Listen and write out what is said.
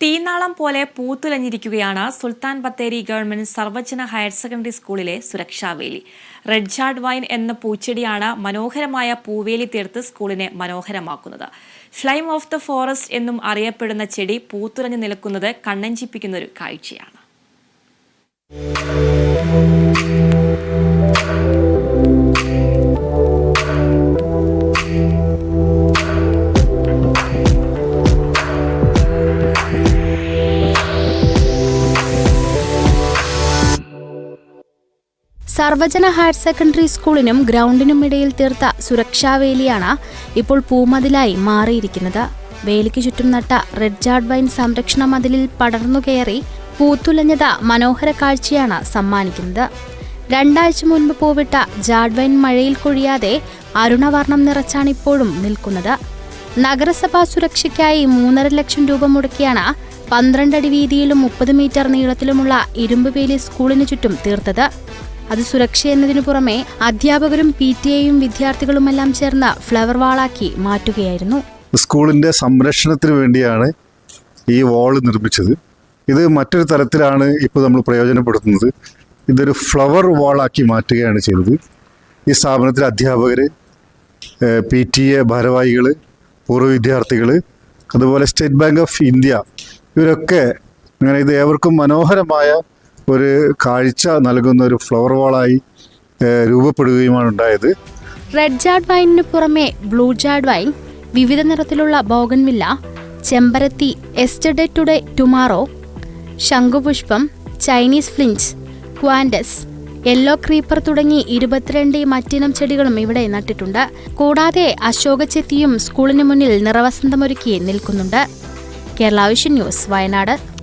തീനാളം പോലെ പൂത്തുലഞ്ഞിരിക്കുകയാണ് Sultan Bathery government Sarvajana higher secondary സ്കൂളിലെ സുരക്ഷാവേലി റെഡ് ജാർഡ് വൈൻ എന്ന പൂച്ചെടിയാണ് മനോഹരമായ പൂവേലി തീർത്ത് സ്കൂളിനെ മനോഹരമാക്കുന്നത്. ഫ്ലൈം ഓഫ് ദ ഫോറസ്റ്റ് എന്നും അറിയപ്പെടുന്ന ചെടി പൂത്തുലഞ്ഞു നിൽക്കുന്നത് കണ്ണഞ്ചിപ്പിക്കുന്ന ഒരു കാഴ്ചയാണ്. സർവജന ഹയർ സെക്കൻഡറി സ്കൂളിനും ഗ്രൗണ്ടിനും ഇടയിൽ തീർത്ത സുരക്ഷാവേലിയാണ് ഇപ്പോൾ പൂമതിലായി മാറിയിരിക്കുന്നത്. വേലിക്ക് ചുറ്റും നട്ട റെഡ് ജാർഡ് വൈൻ സംരക്ഷണ മതിലിൽ പടർന്നു കയറി പൂത്തുലഞ്ഞത മനോഹര കാഴ്ചയാണ് സമ്മാനിക്കുന്നത്. രണ്ടാഴ്ച മുൻപ് പൂവിട്ട ജാഡ് വൈൻ മഴയിൽ കൊഴിയാതെ അരുണവർണം നിറച്ചാണ് ഇപ്പോഴും നിൽക്കുന്നത്. നഗരസഭാ സുരക്ഷയ്ക്കായി മൂന്നര ലക്ഷം രൂപ മുടക്കിയാണ് പന്ത്രണ്ടടി വീതിയിലും മുപ്പത് മീറ്റർ നീളത്തിലുമുള്ള ഇരുമ്പുവേലി സ്കൂളിന് ചുറ്റും തീർത്തത്. അത് സുരക്ഷ എന്നതിനു പുറമെ അധ്യാപകരും പി ടി എയും വിദ്യാർത്ഥികളുമെല്ലാം ചേർന്ന് ഫ്ലവർ വാളാക്കി മാറ്റുകയായിരുന്നു. സ്കൂളിന്റെ സംരക്ഷണത്തിന് വേണ്ടിയാണ് ഈ വാൾ നിർമ്മിച്ചത്. ഇത് മറ്റൊരു തരത്തിലാണ് ഇപ്പോൾ നമ്മൾ പ്രയോജനപ്പെടുത്തുന്നത്. ഇതൊരു ഫ്ലവർ വാളാക്കി മാറ്റുകയാണ് ചെയ്തത്. ഈ സ്ഥാപനത്തിലെ അധ്യാപകർ പി ടി എ ഭാരവാഹികൾ പൂർവ വിദ്യാർത്ഥികൾ അതുപോലെ സ്റ്റേറ്റ് ബാങ്ക് ഓഫ് ഇന്ത്യ ഇവരൊക്കെ അങ്ങനെ ഇത് ഏവർക്കും മനോഹരമായ ഒരു കാഴ്ച നൽകുന്ന ഒരു ഫ്ലവർ വാളായി രൂപപ്പെടുകയുമാണ് ഉണ്ടായത്. റെഡ് ജാഡ് വൈനിന് പുറമെ ബ്ലൂ ജാഡ് വൈൻ വിവിധ നിറത്തിലുള്ള ബോഗൻവില്ല ചെമ്പരത്തി എസ്റ്റർഡേ ടുഡേ ടുമാറോ ശംഖുപുഷ്പം ചൈനീസ് ഫ്ലിഞ്ച് ക്വാൻഡസ് യെല്ലോ ക്രീപ്പർ തുടങ്ങി ഇരുപത്തിരണ്ട് മറ്റിനം ചെടികളും ഇവിടെ നട്ടിട്ടുണ്ട്. കൂടാതെ അശോക ചെത്തിയും സ്കൂളിന് മുന്നിൽ നിറവസന്തമൊരുക്കി നിൽക്കുന്നുണ്ട്. Kerala vision news Wayanad.